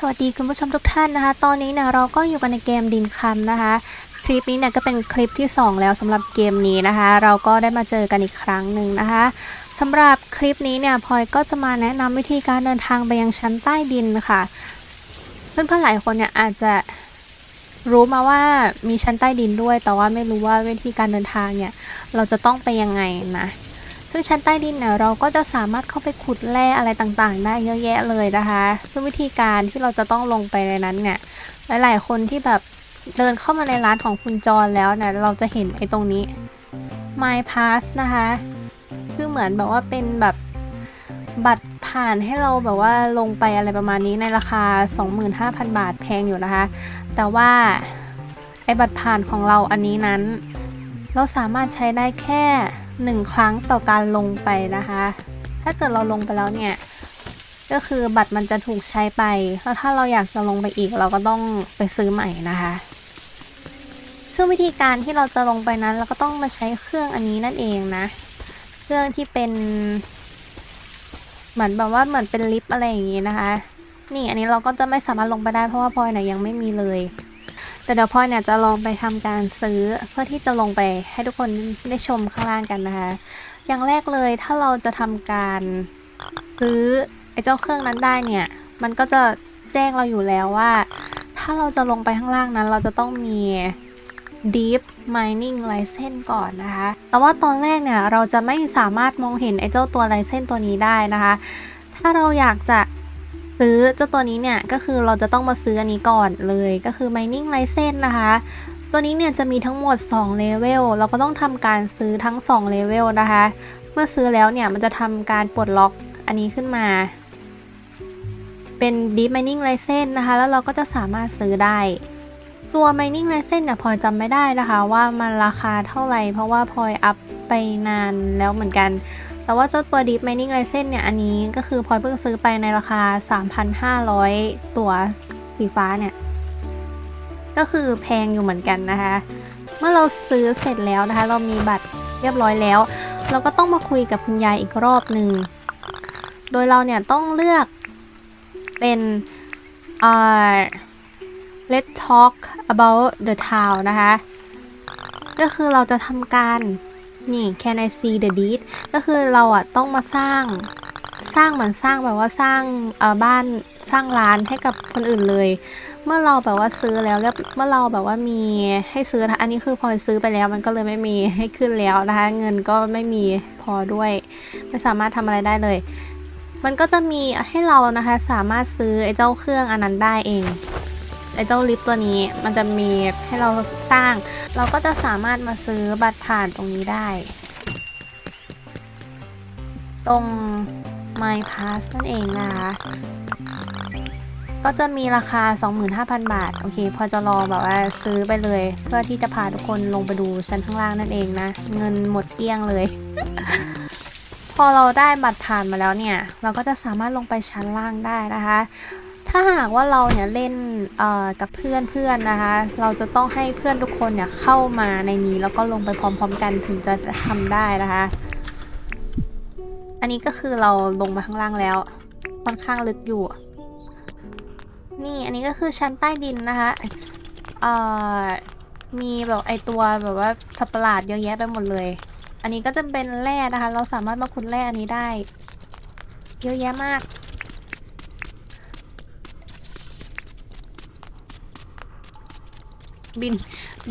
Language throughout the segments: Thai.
สวัสดีคุณผู้ชมทุกท่านนะคะ ตอนนี้เนี่ยเราก็อยู่กันในเกมดินคำนะคะ คลิปนี้เนี่ยก็เป็นคลิปที่ 2 แล้วสำหรับเกมนี้นะคะ เราก็ได้มาเจอกันอีกครั้งหนึ่งนะคะสำหรับคลิปนี้เนี่ยพลอยก็จะมาแนะนำวิธีการเดินทางไปยังชั้นใต้ดินค่ะเพื่อนๆหลายคนเนี่ยอาจจะรู้มาว่ามีชั้นใต้ดินด้วย แต่ว่าไม่รู้ว่าวิธีการเดินทางเนี่ยเราจะต้องไปยังไงนะ ซึ่งชั้นใต้ดินเนี่ยเราก็จะสามารถเข้าไปขุดแร่อะไรต่างๆ ได้เยอะแยะเลยนะคะ ซึ่งวิธีการที่เราจะต้องลงไปในนั้นเนี่ย หลาย ๆ คนที่แบบเดินเข้ามาในร้านของคุณจรแล้วเนี่ยเราจะเห็นไอ้ตรงนี้ My Pass นะคะ คือเหมือนแบบว่าเป็นแบบบัตรผ่านให้เราแบบว่าลงไปอะไรประมาณนี้ในราคา 25,000 บาทแพงอยู่นะคะ แต่ว่าไอ้บัตรผ่านของเราอันนี้นั้น เราสามารถใช้ได้แค่หนึ่งครั้งต่อการลงไปนะคะ ถ้าเกิดเราลงไปแล้วเนี่ย ก็คือบัตรมันจะถูกใช้ไป แล้วถ้าเราอยากจะลงไปอีกเราก็ต้องไปซื้อใหม่นะคะ ซึ่งวิธีการที่เราจะลงไปนั้น เราก็ต้องมาใช้เครื่องอันนี้นั่นเองนะ เครื่องที่เป็นเหมือนแบบว่าเหมือนเป็นลิฟต์อะไรอย่างงี้นะคะ นี่อันนี้เราก็จะไม่สามารถลงไปได้เพราะว่าพลอยเนี่ยยังไม่มีเลย แต่เดี๋ยวพลอยเนี่ยจะลองไปทำการซื้อเพื่อที่จะลงไปให้ทุกคนได้ชมข้างล่างกันนะคะ อย่างแรกเลยถ้าเราจะทำการซื้อไอ้เจ้าเครื่องนั้นได้เนี่ย มันก็จะแจ้งเราอยู่แล้วว่า ถ้าเราจะลงไปข้างล่างนั้น เราจะต้องมี Deep Mining License ก่อนนะคะ แต่ว่าตอนแรกเนี่ยเราจะไม่สามารถมองเห็นไอ้เจ้าตัว License ตัวนี้ได้นะคะ ถ้าเราอยากจะ ซื้อเจ้าตัวนี้เนี่ยก็คือเราจะต้องมาซื้ออันนี้ก่อนเลยก็คือ Mining License นะคะ ตัวนี้เนี่ยจะมีทั้งหมด2เลเวลเราก็ต้องทำการซื้อทั้ง2เลเวลนะคะ เมื่อซื้อแล้วเนี่ยมันจะทำการปลดล็อกอันนี้ขึ้นมา เป็น Deep Mining License นะคะ แล้วเราก็จะสามารถซื้อได้ตัว Mining License เนี่ยพลอยจำไม่ได้นะคะ ว่ามันราคาเท่าไหร่ เพราะว่าพลอยอัพไปนานแล้วเหมือนกัน แต่ว่าเจ้าตัว Deep Mining License เนี่ย อันนี้ก็คือพลอยเพิ่งซื้อไปในราคา 3,500 ตัวสีฟ้าเนี่ย ก็คือแพงอยู่เหมือนกันนะคะ เมื่อเราซื้อเสร็จแล้วนะคะ เรามีบัตรเรียบร้อยแล้ว เราก็ต้องมาคุยกับคุณยายอีกรอบหนึ่ง โดยเราเนี่ยต้องเลือกเป็นเอ่อ let's talk about the town นะคะ ก็คือเราจะทำการ นี่ can I see the deed ก็คือเราอะต้องมาสร้างสร้างเหมือนสร้างแบบว่าสร้างเออบ้านสร้างร้านให้กับคนอื่นเลย เมื่อเราแบบว่าซื้อแล้วเมื่อเราแบบว่ามีให้ซื้อนอันนี้คือพอซื้อไปแล้วมันก็เลยไม่มีให้ขึ้นแล้วนะคะ เงินก็ไม่มีพอด้วย ไม่สามารถทำอะไรได้เลย มันก็จะมีให้เรานะคะสามารถซื้อไอ้เจ้าเครื่องอันนั้นได้เอง ไอ้เจ้าลิฟต์ตัวนี้มันจะมีให้เราสร้าง เราก็จะสามารถมาซื้อบัตรผ่านตรงนี้ได้ ตรง My Pass นั่นเองนะคะก็จะมีราคา 25,000 บาท โอเค พอจะรอแบบว่าซื้อไปเลย เพื่อที่จะพาทุกคนลงไปดูชั้นข้างล่างนั่นเองนะ เงินหมดเกลี้ยงเลย พอเราได้บัตรผ่านมาแล้วเนี่ย เราก็จะสามารถลงไปชั้นล่างได้นะคะ ถ้าหากว่าเราเนี่ยเล่นกับเพื่อนเพื่อนนะคะ เราจะต้องให้เพื่อนทุกคนเนี่ยเข้ามาในนี้แล้วก็ลงไปพร้อมๆกันถึงจะทำได้นะคะ อันนี้ก็คือเราลงมาข้างล่างแล้ว ค่อนข้างลึกอยู่ นี่อันนี้ก็คือชั้นใต้ดินนะคะมีแบบไอตัวแบบว่าสัตว์ประหลาดเยอะแยะไปหมดเลย อันนี้ก็จะเป็นแร่นะคะ เราสามารถมาขุดแร่อันนี้ได้ เยอะแยะมาก บิน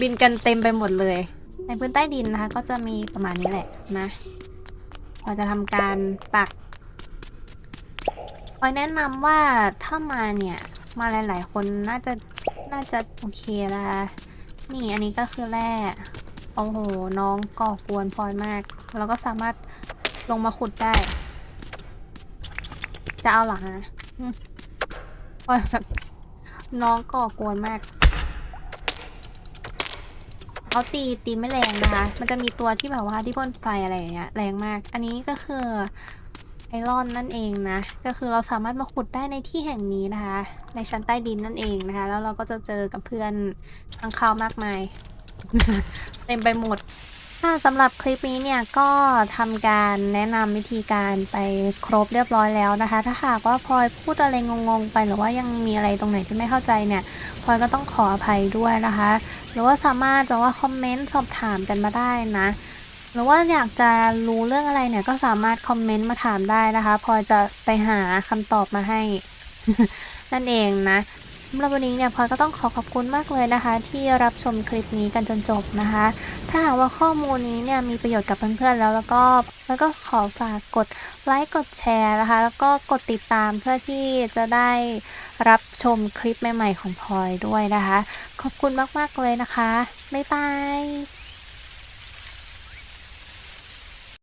บินกันเต็มไปหมดเลย ในพื้นใต้ดินนะคะ ก็จะมีประมาณนี้แหละนะเราจะทำการปักออยแนะนำว่าถ้ามาเนี่ยมาหลาย ๆ คนน่าจะน่าจะโอเคนะคะนี่อันนี้ก็คือแร่โอ้โห น้องก่อกวนพลอยมาก แล้วก็สามารถลงมาขุดได้ จะเอาหลังนะพลอยแบบน้องก่อกวนมาก เขาตีตีไม่แรงนะคะ มันจะมีตัวที่แบบว่าที่พ่นไฟอะไรอย่างเงี้ยแรงมาก อันนี้ก็คือไอรอนนั่นเองนะ ก็คือเราสามารถมาขุดได้ในที่แห่งนี้นะคะ ในชั้นใต้ดินนั่นเองนะคะ แล้วเราก็จะเจอกับเพื่อนข้างคามากมาย เต็มไปหมด ค่ะสำหรับคลิปนี้เนี่ยก็ทำการแนะนำวิธีการไปครบเรียบร้อยแล้วนะคะ ถ้าหากว่าพลอยพูดอะไรงงๆ ไปหรือว่ายังมีอะไรตรงไหนที่ไม่เข้าใจเนี่ยพลอยก็ต้องขออภัยด้วยนะคะ หรือว่าสามารถแบบว่าคอมเมนต์สอบถามกันมาได้นะ หรือว่าอยากจะรู้เรื่องอะไรเนี่ยก็สามารถคอมเมนต์มาถามได้นะคะพลอยจะไปหาคำตอบมาให้นั่นเองนะ สำหรับวันนี้เนี่ยพลอยก็ต้องขอขอบคุณมากเลยนะคะ ที่รับชมคลิปนี้กันจนจบนะคะ ถ้าหากว่าข้อมูลนี้เนี่ยมีประโยชน์กับเพื่อนๆแล้วแล้วก็แล้วก็ขอฝากกดไลค์กดแชร์นะคะ แล้วก็กดติดตามเพื่อที่จะได้รับชมคลิปใหม่ๆของพลอยด้วยนะคะ ขอบคุณมากๆเลยนะคะบ๊ายบาย